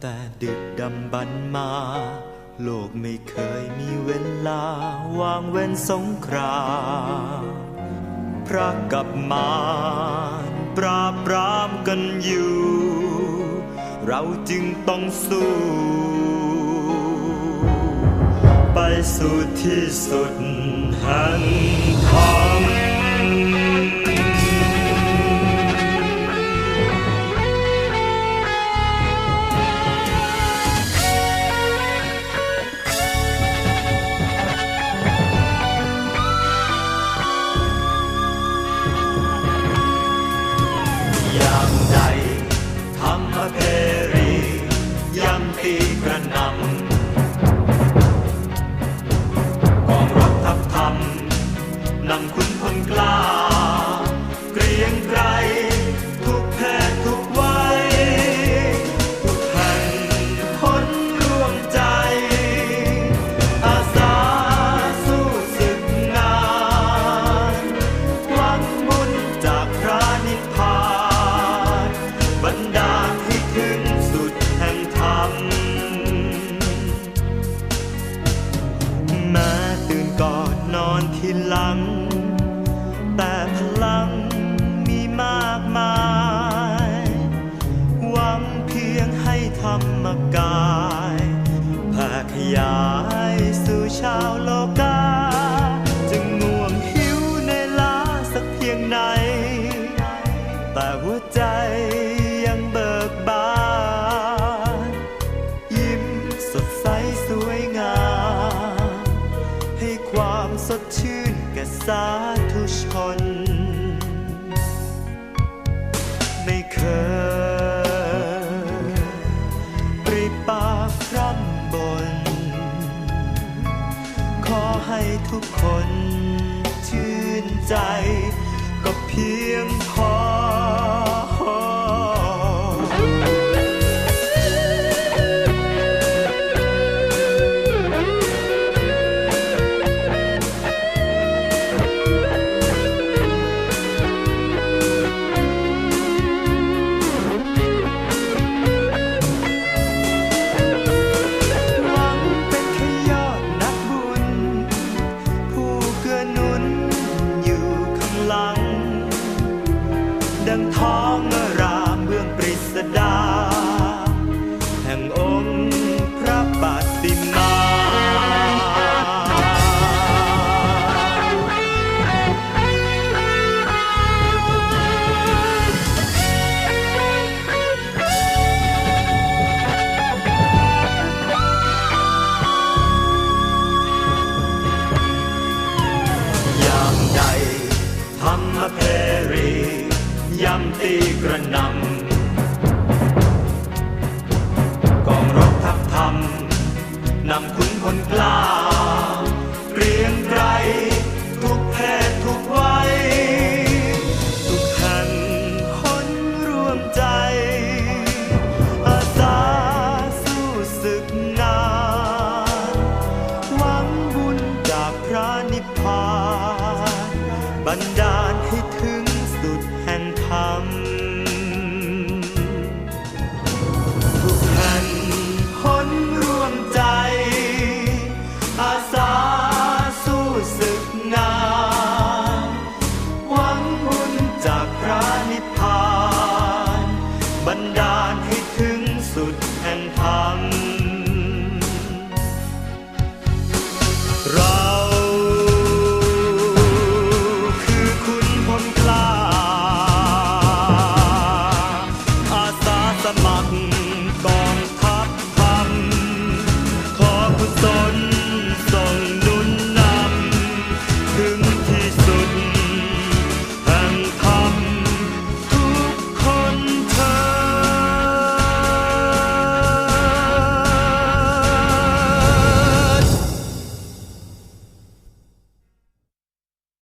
แต่ดึกดำบรรมา โลกไม่เคยมีเวลาวางเว้นสงครามพระกับมารปราบปรามกันอยู่ เราจึงต้องสู้ ไปสู่ที่สุดแห่งธรร รรมกายแผ่ขยายสู่ชาวโลกาจะง่วงหิวในลาสักเพียงไหน แต่หัวใจยังเบิกบาน ยิ้มสดใสสวยงาม ให้ความสดชื่นแก่สาธุชน ให้ทุกคนชื่นใจ ก็เพียงพอ ตีกระหนำกองรบทัพธรรมนำขุนพลกล้าเกรียงไกรทุกเพศทุกวัยทุกแห่งคนร่วมใจ อาสาสู้ศึกงานหวังบุญจากพระนิพพานบันดา งสุ